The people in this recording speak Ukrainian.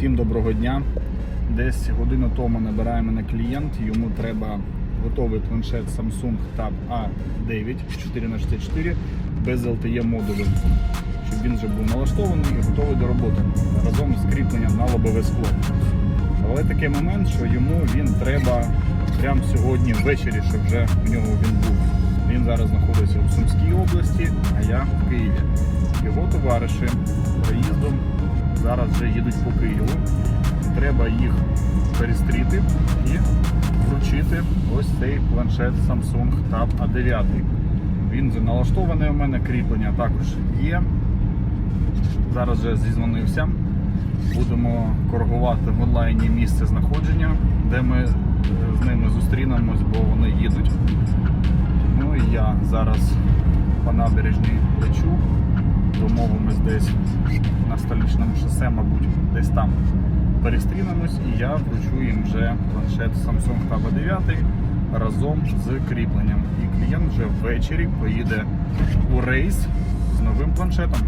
Всім доброго дня. Десь годину тому набирає мене клієнт. Йому треба готовий планшет Samsung Tab A9 4х64 без LTE модулю, щоб він вже був налаштований і готовий до роботи разом з кріпленням на лобове скло. Але такий момент, що йому він треба прямо сьогодні ввечері, щоб вже в нього він був. Він зараз знаходиться в Сумській області, а я в Києві. Його товариші проїздом зараз вже їдуть по Києву. Треба їх перестріти і вручити ось цей планшет Samsung Tab A9. Він вже налаштований у мене, кріплення також є. Зараз вже зізвонився. Будемо коригувати в онлайні місце знаходження, де ми е, з ними зустрінемось, бо вони їдуть. Ну і я зараз по набережній лечу. Домовимось десь мабуть, десь там перестрінемось, і я вручу їм вже планшет Samsung Tab A9 разом з кріпленням. І клієнт вже ввечері поїде у рейс з новим планшетом.